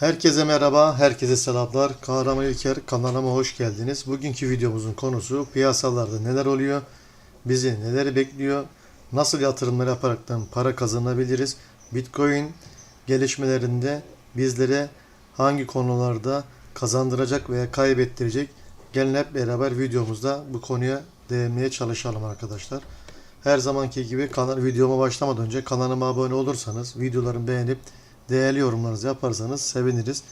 Herkese merhaba, herkese selamlar. Kahraman İlker kanalıma hoş geldiniz. Bugünkü videomuzun konusu piyasalarda neler oluyor, bizi neler bekliyor, nasıl yatırımlar yaparaktan para kazanabiliriz, Bitcoin gelişmelerinde bizlere hangi konularda kazandıracak veya kaybettirecek gelin hep beraber videomuzda bu konuya değinmeye çalışalım arkadaşlar. Her zamanki gibi kanal videoma başlamadan önce kanalıma abone olursanız, videolarımı beğenip değerli yorumlarınızı yaparsanız seviniriz.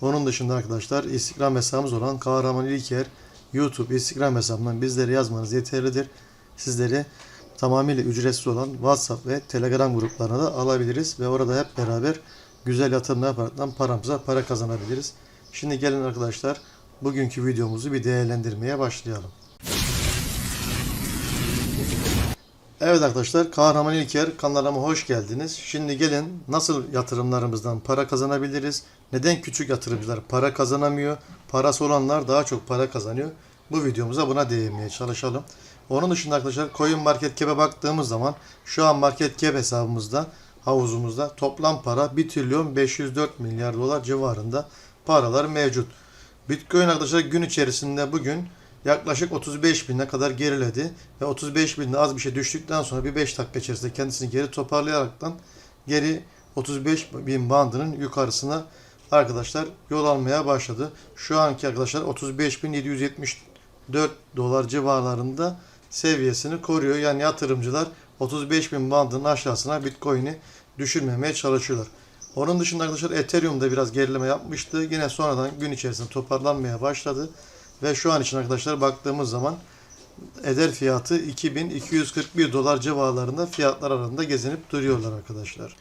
Onun dışında arkadaşlar Instagram hesabımız olan Kahraman İlker YouTube Instagram hesabından bizlere yazmanız yeterlidir. Sizleri tamamıyla ücretsiz olan WhatsApp ve Telegram gruplarına da alabiliriz ve orada hep beraber güzel yatırımlar yaparaktan paramıza para kazanabiliriz. Şimdi gelin arkadaşlar bugünkü videomuzu bir değerlendirmeye başlayalım. Evet arkadaşlar Kahraman İlker kanalıma hoş geldiniz. Şimdi gelin nasıl yatırımlarımızdan para kazanabiliriz? Neden küçük yatırımcılar para kazanamıyor? Parası olanlar daha çok para kazanıyor. Bu videomuza buna değinmeye çalışalım. Onun dışında arkadaşlar Coin Market Cap'e baktığımız zaman şu an Market Cap hesabımızda havuzumuzda toplam para 1 trilyon 504 milyar dolar civarında paralar mevcut. Bitcoin arkadaşlar gün içerisinde bugün yaklaşık 35 bine kadar geriledi ve 35 binde az bir şey düştükten sonra bir 5 dakika içerisinde kendisini geri toparlayaraktan geri 35 bin bandının yukarısına arkadaşlar yol almaya başladı. Şu anki arkadaşlar 35.774 dolar civarlarında seviyesini koruyor. Yani yatırımcılar 35 bin bandının aşağısına Bitcoin'i düşürmemeye çalışıyorlar. Onun dışında arkadaşlar Ethereum'da biraz gerileme yapmıştı. Yine sonradan gün içerisinde toparlanmaya başladı. Ve şu an için arkadaşlar baktığımız zaman eder fiyatı 2241 dolar civarlarında fiyatlar arasında gezinip duruyorlar arkadaşlar.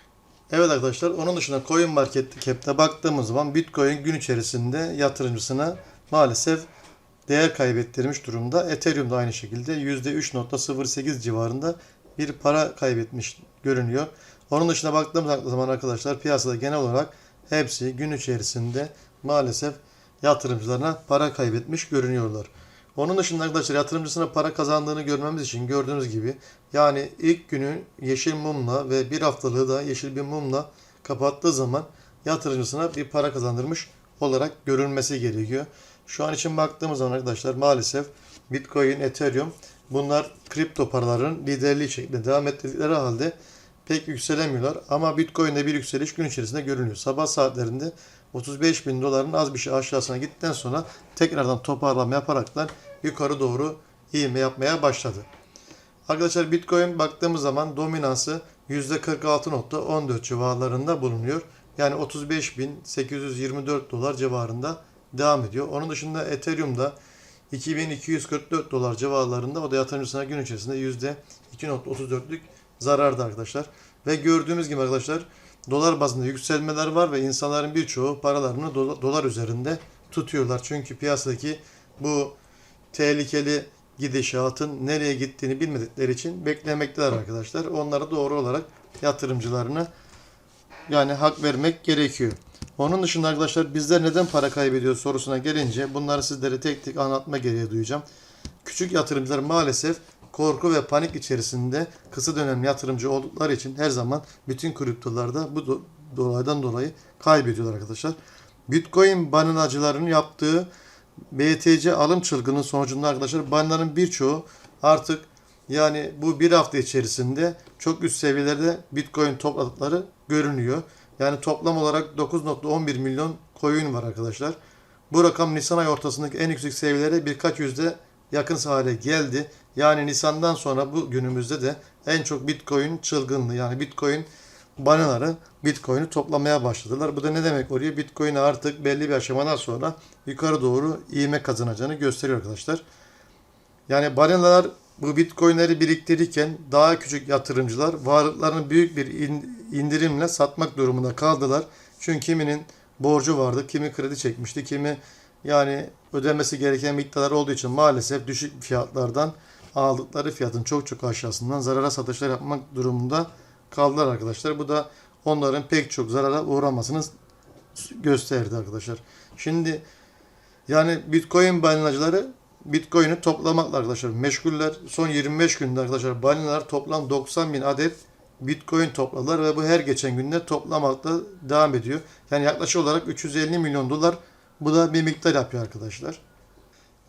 Evet arkadaşlar onun dışında Coin Market Cap'te baktığımız zaman Bitcoin gün içerisinde yatırımcısına maalesef değer kaybettirmiş durumda. Ethereum da aynı şekilde %3.08 civarında bir para kaybetmiş görünüyor. Onun dışında baktığımız zaman arkadaşlar piyasada genel olarak hepsi gün içerisinde maalesef yatırımcılarına para kaybetmiş görünüyorlar. Onun dışında arkadaşlar yatırımcısına para kazandığını görmemiz için gördüğünüz gibi yani ilk günü yeşil mumla ve bir haftalığı da yeşil bir mumla kapattığı zaman yatırımcısına bir para kazandırmış olarak görülmesi gerekiyor. Şu an için baktığımız zaman arkadaşlar maalesef Bitcoin, Ethereum bunlar kripto paraların liderliği şeklinde devam ettikleri halde pek yükselemiyorlar. Ama Bitcoin'de bir yükseliş gün içerisinde görünüyor. Sabah saatlerinde 35 bin doların az bir şey aşağısına gittikten sonra tekrardan toparlama yaparaktan yukarı doğru ivme yapmaya başladı. Arkadaşlar Bitcoin baktığımız zaman dominansı %46.14 civarlarında bulunuyor. Yani 35.824 dolar civarında devam ediyor. Onun dışında Ethereum'da 2244 dolar civarlarında o da yatırımcısına gün içerisinde %2.34'lük zararda arkadaşlar. Ve gördüğümüz gibi arkadaşlar dolar bazında yükselmeler var ve insanların birçoğu paralarını dola- dolar üzerinde tutuyorlar. Çünkü piyasadaki bu tehlikeli gidişatın nereye gittiğini bilmedikleri için beklemekteler arkadaşlar. Onlara doğru olarak yatırımcılarına yani hak vermek gerekiyor. Onun dışında arkadaşlar bizler neden para kaybediyor sorusuna gelince bunları sizlere tek tek anlatma gereği duyacağım. Küçük yatırımcılar maalesef korku ve panik içerisinde kısa dönem yatırımcı oldukları için her zaman bütün kriptolarda bu do- dolaydan dolayı kaybediyorlar arkadaşlar. Bitcoin banınacılarının yaptığı BTC alım çılgının sonucunda arkadaşlar banların birçoğu artık yani bu bir hafta içerisinde çok üst seviyelerde Bitcoin topladıkları görünüyor. Yani toplam olarak 9.11 milyon coin var arkadaşlar. Bu rakam Nisan ayı ortasındaki en yüksek seviyelere birkaç yüzde yakın hale geldi. Yani Nisan'dan sonra bu günümüzde de en çok Bitcoin çılgınlığı yani Bitcoin banaları Bitcoin'i toplamaya başladılar. Bu da ne demek oluyor? Bitcoin artık belli bir aşamadan sonra yukarı doğru ivme kazanacağını gösteriyor arkadaşlar. Yani balinalar bu bitcoinleri biriktirirken daha küçük yatırımcılar varlıklarını büyük bir in- indirimle satmak durumunda kaldılar. Çünkü kiminin borcu vardı, kimi kredi çekmişti, kimi yani ödemesi gereken miktarlar olduğu için maalesef düşük fiyatlardan aldıkları fiyatın çok çok aşağısından zarara satışlar yapmak durumunda kaldılar arkadaşlar. Bu da onların pek çok zarara uğramasını gösterdi arkadaşlar. Şimdi yani Bitcoin balinacıları Bitcoin'i toplamakla arkadaşlar meşguller. Son 25 günde arkadaşlar balinalar toplam 90 bin adet Bitcoin topladılar ve bu her geçen günde toplamakta devam ediyor. Yani yaklaşık olarak 350 milyon dolar bu da bir miktar yapıyor arkadaşlar.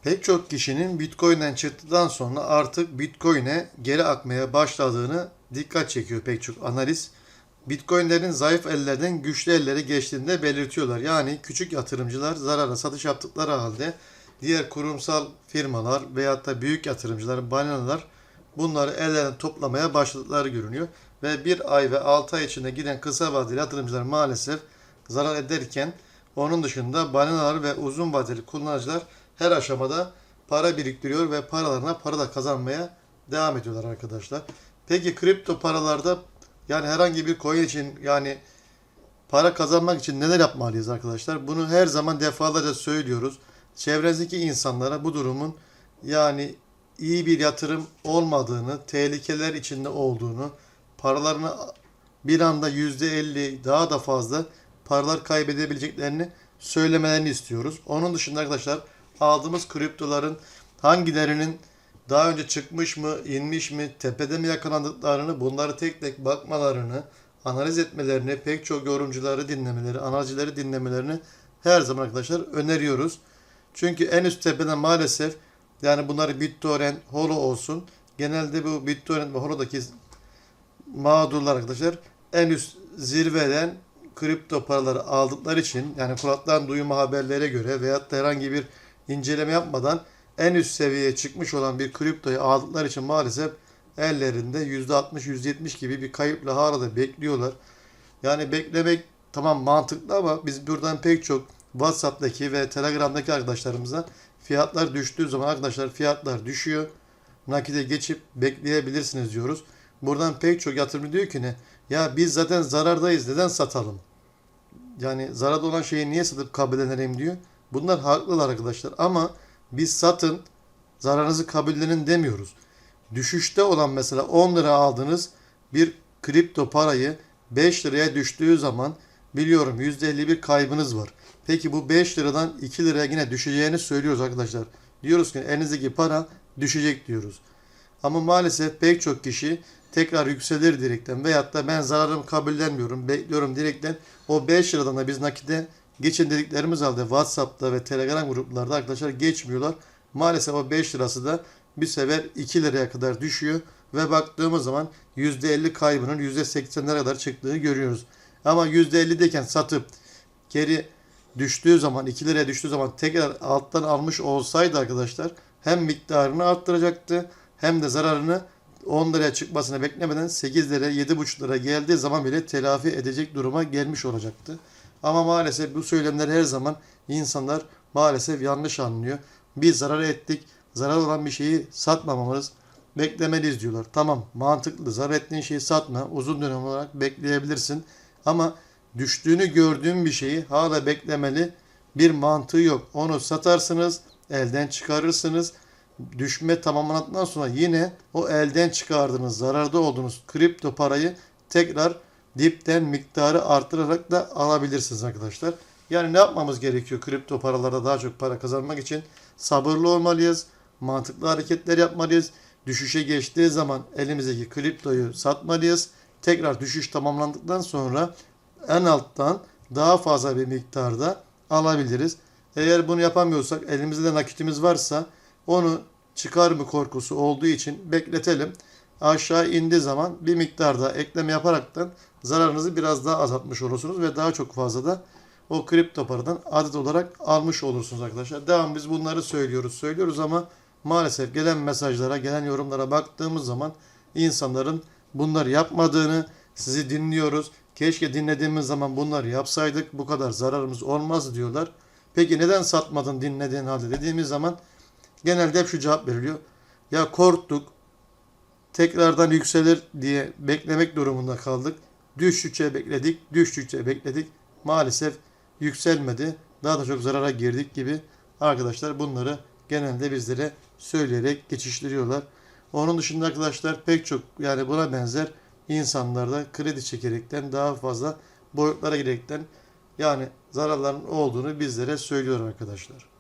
Pek çok kişinin Bitcoin'den çıktıktan sonra artık Bitcoin'e geri akmaya başladığını dikkat çekiyor pek çok analiz. Bitcoin'lerin zayıf ellerden güçlü ellere geçtiğini de belirtiyorlar. Yani küçük yatırımcılar zarara satış yaptıkları halde diğer kurumsal firmalar veyahut da büyük yatırımcılar, balinalar bunları ellerine toplamaya başladıkları görünüyor. Ve bir ay ve 6 ay içinde giden kısa vadeli yatırımcılar maalesef zarar ederken onun dışında balinalar ve uzun vadeli kullanıcılar her aşamada para biriktiriyor ve paralarına para da kazanmaya devam ediyorlar arkadaşlar. Peki kripto paralarda yani herhangi bir coin için yani para kazanmak için neler yapmalıyız arkadaşlar? Bunu her zaman defalarca söylüyoruz. Çevrenizdeki insanlara bu durumun yani iyi bir yatırım olmadığını, tehlikeler içinde olduğunu, paralarını bir anda %50 daha da fazla paralar kaybedebileceklerini söylemelerini istiyoruz. Onun dışında arkadaşlar aldığımız kriptoların hangilerinin daha önce çıkmış mı, inmiş mi, tepede mi yakalandıklarını bunları tek tek bakmalarını, analiz etmelerini, pek çok yorumcuları dinlemeleri, analizcileri dinlemelerini her zaman arkadaşlar öneriyoruz. Çünkü en üst tepede maalesef yani bunları BitTorrent, Holo olsun. Genelde bu BitTorrent ve Holo'daki mağdurlar arkadaşlar en üst zirveden kripto paraları aldıkları için yani kulaktan duyma haberlere göre veyahut da herhangi bir inceleme yapmadan en üst seviyeye çıkmış olan bir kriptoyu aldıkları için maalesef ellerinde %60-%70 gibi bir kayıpla hala bekliyorlar. Yani beklemek tamam mantıklı ama biz buradan pek çok WhatsApp'taki ve Telegram'daki arkadaşlarımıza fiyatlar düştüğü zaman arkadaşlar fiyatlar düşüyor. Nakite geçip bekleyebilirsiniz diyoruz. Buradan pek çok yatırımcı diyor ki ne? Ya biz zaten zarardayız neden satalım? Yani zararda olan şeyi niye satıp kabullenelim diyor. Bunlar haklılar arkadaşlar ama biz satın zararınızı kabullenin demiyoruz. Düşüşte olan mesela 10 lira aldığınız bir kripto parayı 5 liraya düştüğü zaman biliyorum %50 bir kaybınız var. Peki bu 5 liradan 2 liraya yine düşeceğini söylüyoruz arkadaşlar. Diyoruz ki elinizdeki para düşecek diyoruz. Ama maalesef pek çok kişi tekrar yükselir direkten veyahut da ben zararımı kabullenmiyorum, bekliyorum direkten o 5 liradan da biz nakite geçin dediklerimiz halde WhatsApp'ta ve Telegram gruplarda arkadaşlar geçmiyorlar. Maalesef o 5 lirası da bir sefer 2 liraya kadar düşüyor ve baktığımız zaman %50 kaybının %80'lere kadar çıktığını görüyoruz. Ama %50'deyken satıp geri düştüğü zaman 2 liraya düştüğü zaman tekrar alttan almış olsaydı arkadaşlar hem miktarını arttıracaktı hem de zararını 10 liraya çıkmasını beklemeden 8 lira 7,5 lira geldiği zaman bile telafi edecek duruma gelmiş olacaktı. Ama maalesef bu söylemler her zaman insanlar maalesef yanlış anlıyor. Biz zarar ettik. Zarar olan bir şeyi satmamamız beklemeliyiz diyorlar. Tamam mantıklı. Zarar ettiğin şeyi satma. Uzun dönem olarak bekleyebilirsin. Ama düştüğünü gördüğün bir şeyi hala beklemeli bir mantığı yok. Onu satarsınız, elden çıkarırsınız. Düşme tamamlandıktan sonra yine o elden çıkardığınız, zararda olduğunuz kripto parayı tekrar dipten miktarı arttırarak da alabilirsiniz arkadaşlar. Yani ne yapmamız gerekiyor kripto paralarda daha çok para kazanmak için? Sabırlı olmalıyız, mantıklı hareketler yapmalıyız. Düşüşe geçtiği zaman elimizdeki kriptoyu satmalıyız. Tekrar düşüş tamamlandıktan sonra en alttan daha fazla bir miktarda alabiliriz. Eğer bunu yapamıyorsak elimizde de nakitimiz varsa onu çıkar mı korkusu olduğu için bekletelim. Aşağı indiği zaman bir miktarda ekleme yaparaktan zararınızı biraz daha azaltmış olursunuz ve daha çok fazla da o kripto paradan adet olarak almış olursunuz arkadaşlar. Devam biz bunları söylüyoruz söylüyoruz ama maalesef gelen mesajlara gelen yorumlara baktığımız zaman insanların bunları yapmadığını sizi dinliyoruz. Keşke dinlediğimiz zaman bunları yapsaydık bu kadar zararımız olmaz diyorlar. Peki neden satmadın dinlediğin halde dediğimiz zaman genelde hep şu cevap veriliyor. Ya korktuk, tekrardan yükselir diye beklemek durumunda kaldık. Düştükçe bekledik, düştükçe bekledik. Maalesef yükselmedi. Daha da çok zarara girdik gibi arkadaşlar bunları genelde bizlere söyleyerek geçiştiriyorlar. Onun dışında arkadaşlar pek çok yani buna benzer insanlarda kredi çekerekten daha fazla boyutlara girerekten yani zararların olduğunu bizlere söylüyor arkadaşlar.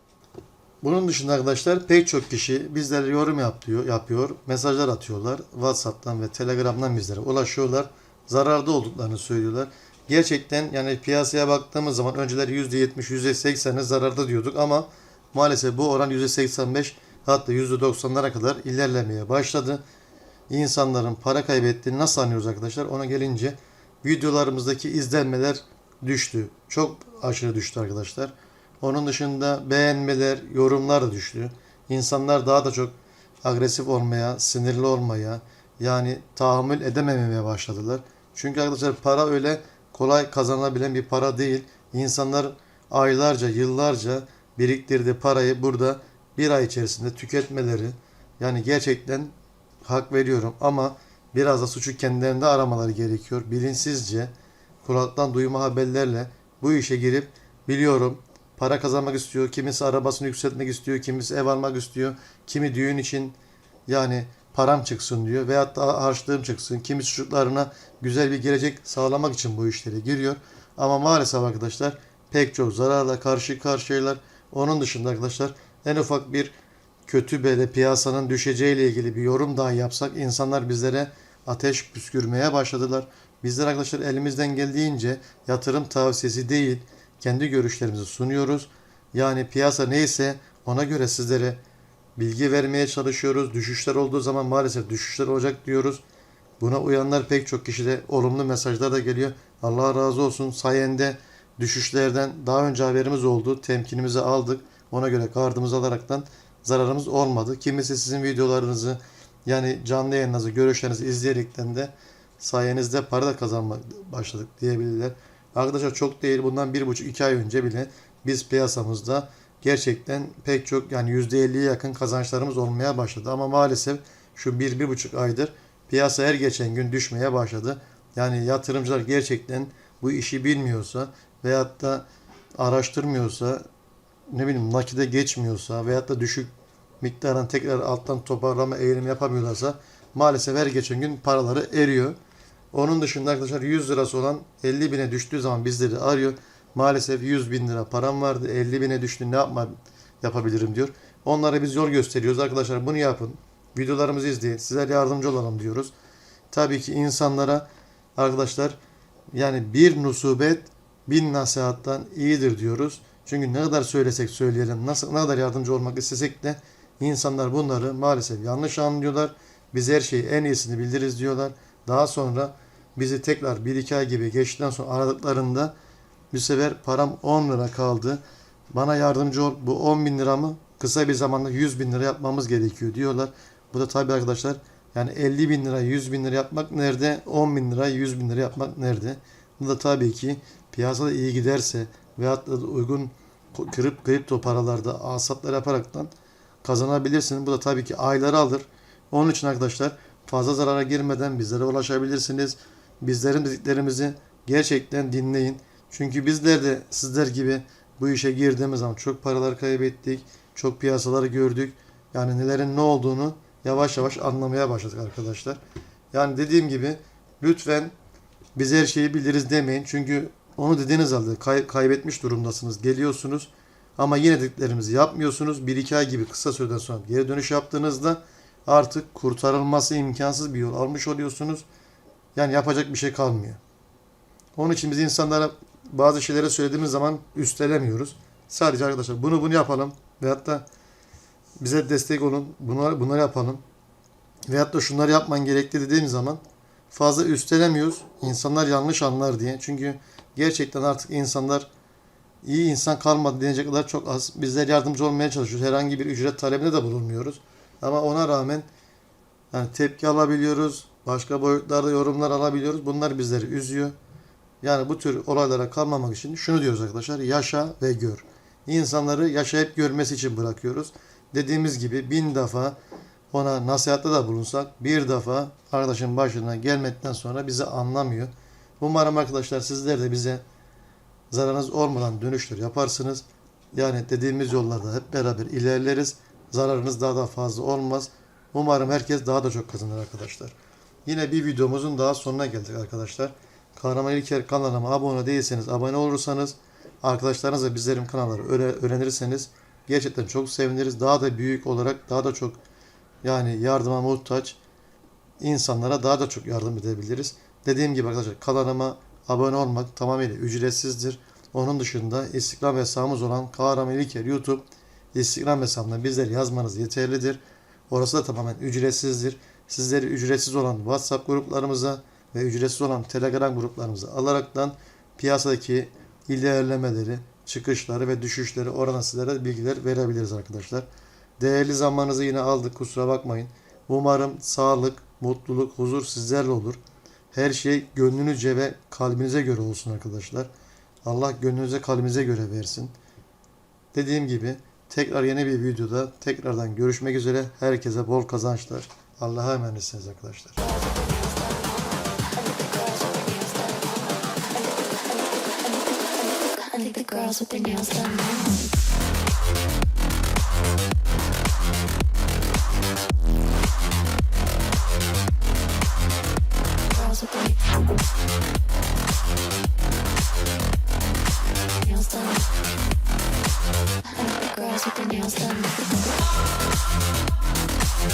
Bunun dışında arkadaşlar pek çok kişi bizlere yorum yapıyor, yapıyor, mesajlar atıyorlar. WhatsApp'tan ve Telegram'dan bizlere ulaşıyorlar. Zararda olduklarını söylüyorlar. Gerçekten yani piyasaya baktığımız zaman önceleri %70, %80'e zararda diyorduk ama maalesef bu oran %85 hatta %90'lara kadar ilerlemeye başladı. İnsanların para kaybettiğini nasıl anlıyoruz arkadaşlar? Ona gelince videolarımızdaki izlenmeler düştü. Çok aşırı düştü arkadaşlar. Onun dışında beğenmeler, yorumlar da düştü. İnsanlar daha da çok agresif olmaya, sinirli olmaya, yani tahammül edememeye başladılar. Çünkü arkadaşlar para öyle kolay kazanabilen bir para değil. İnsanlar aylarca, yıllarca biriktirdiği parayı burada bir ay içerisinde tüketmeleri yani gerçekten hak veriyorum ama biraz da suçu kendilerinde aramaları gerekiyor. Bilinçsizce kulaktan duyma haberlerle bu işe girip biliyorum para kazanmak istiyor. Kimisi arabasını yükseltmek istiyor. Kimisi ev almak istiyor. Kimi düğün için yani param çıksın diyor. Veyahut da harçlığım çıksın. Kimi çocuklarına güzel bir gelecek sağlamak için bu işlere giriyor. Ama maalesef arkadaşlar pek çok zararla karşı karşıyalar. Onun dışında arkadaşlar en ufak bir kötü böyle piyasanın düşeceğiyle ilgili bir yorum daha yapsak insanlar bizlere ateş püskürmeye başladılar. Bizler arkadaşlar elimizden geldiğince yatırım tavsiyesi değil kendi görüşlerimizi sunuyoruz. Yani piyasa neyse ona göre sizlere bilgi vermeye çalışıyoruz. Düşüşler olduğu zaman maalesef düşüşler olacak diyoruz. Buna uyanlar pek çok kişide olumlu mesajlar da geliyor. Allah razı olsun sayende düşüşlerden daha önce haberimiz oldu. Temkinimizi aldık. Ona göre gardımızı alaraktan zararımız olmadı. Kimisi sizin videolarınızı yani canlı yayınlarınızı, görüşlerinizi izleyerekten de sayenizde para da kazanmak başladık diyebilirler. Arkadaşlar çok değil bundan bir buçuk iki ay önce bile biz piyasamızda gerçekten pek çok yani %50'ye yakın kazançlarımız olmaya başladı. Ama maalesef şu bir, bir buçuk aydır piyasa her geçen gün düşmeye başladı. Yani yatırımcılar gerçekten bu işi bilmiyorsa veyahut da araştırmıyorsa ne bileyim nakide geçmiyorsa veyahut da düşük miktardan tekrar alttan toparlama eğilimi yapamıyorlarsa maalesef her geçen gün paraları eriyor. Onun dışında arkadaşlar 100 lirası olan 50 bine düştüğü zaman bizleri arıyor. Maalesef 100 bin lira param vardı 50 bine düştü ne yapma yapabilirim diyor. Onlara biz yol gösteriyoruz arkadaşlar bunu yapın. Videolarımızı izleyin sizler yardımcı olalım diyoruz. Tabii ki insanlara arkadaşlar yani bir nusubet bin nasihattan iyidir diyoruz. Çünkü ne kadar söylesek söyleyelim, nasıl ne kadar yardımcı olmak istesek de insanlar bunları maalesef yanlış anlıyorlar. Biz her şeyi en iyisini bildiririz diyorlar. Daha sonra bizi tekrar 1-2 ay gibi geçtikten sonra aradıklarında bir sefer param 10 lira kaldı. Bana yardımcı ol. Bu 10 bin liramı kısa bir zamanda 100 bin lira yapmamız gerekiyor diyorlar. Bu da tabii arkadaşlar yani 50 bin lira 100 bin lira yapmak nerede? 10 bin lira 100 bin lira yapmak nerede? Bu da tabii ki piyasada iyi giderse veyahut da uygun krip, kripto paralarda asaplar yaparaktan kazanabilirsiniz. Bu da tabii ki ayları alır. Onun için arkadaşlar fazla zarara girmeden bizlere ulaşabilirsiniz. Bizlerin dediklerimizi gerçekten dinleyin. Çünkü bizler de sizler gibi bu işe girdiğimiz zaman çok paralar kaybettik. Çok piyasaları gördük. Yani nelerin ne olduğunu yavaş yavaş anlamaya başladık arkadaşlar. Yani dediğim gibi lütfen biz her şeyi biliriz demeyin. Çünkü onu dediğiniz halde kay- kaybetmiş durumdasınız. Geliyorsunuz ama yine dediklerimizi yapmıyorsunuz. 1-2 ay gibi kısa süreden sonra geri dönüş yaptığınızda artık kurtarılması imkansız bir yol almış oluyorsunuz. Yani yapacak bir şey kalmıyor. Onun için biz insanlara bazı şeyleri söylediğimiz zaman üstelemiyoruz. Sadece arkadaşlar bunu bunu yapalım veyahut da bize destek olun. Bunları bunları yapalım. Veyahut da şunları yapman gerekli dediğim zaman fazla üstelemiyoruz. İnsanlar yanlış anlar diye. Çünkü gerçekten artık insanlar iyi insan kalmadı denecek kadar çok az. Bizler yardımcı olmaya çalışıyoruz. Herhangi bir ücret talebinde de bulunmuyoruz. Ama ona rağmen yani tepki alabiliyoruz. Başka boyutlarda yorumlar alabiliyoruz. Bunlar bizleri üzüyor. Yani bu tür olaylara kalmamak için şunu diyoruz arkadaşlar. Yaşa ve gör. İnsanları yaşayıp görmesi için bırakıyoruz. Dediğimiz gibi bin defa ona nasihatte da bulunsak bir defa arkadaşın başına gelmekten sonra bizi anlamıyor. Umarım arkadaşlar sizler de bize zararınız olmadan dönüşler yaparsınız. Yani dediğimiz yollarda hep beraber ilerleriz. Zararınız daha da fazla olmaz. Umarım herkes daha da çok kazanır arkadaşlar. Yine bir videomuzun daha sonuna geldik arkadaşlar. Kahraman İlker kanalıma abone değilseniz abone olursanız arkadaşlarınızla bizlerin kanalları öğre- öğrenirseniz gerçekten çok seviniriz. Daha da büyük olarak daha da çok yani yardıma muhtaç insanlara daha da çok yardım edebiliriz. Dediğim gibi arkadaşlar kanalıma abone olmak tamamıyla ücretsizdir. Onun dışında Instagram hesabımız olan Kahraman İlker YouTube Instagram hesabına bizleri yazmanız yeterlidir. Orası da tamamen ücretsizdir. Sizleri ücretsiz olan WhatsApp gruplarımıza ve ücretsiz olan Telegram gruplarımıza alaraktan piyasadaki ilerlemeleri, çıkışları ve düşüşleri oradan sizlere bilgiler verebiliriz arkadaşlar. Değerli zamanınızı yine aldık kusura bakmayın. Umarım sağlık, mutluluk, huzur sizlerle olur. Her şey gönlünüzce ve kalbinize göre olsun arkadaşlar. Allah gönlünüze kalbinize göre versin. Dediğim gibi tekrar yeni bir videoda tekrardan görüşmek üzere. Herkese bol kazançlar. Allah'a emanetsiniz arkadaşlar. Girls with their nails done. Girls with their Sutra Neon Star.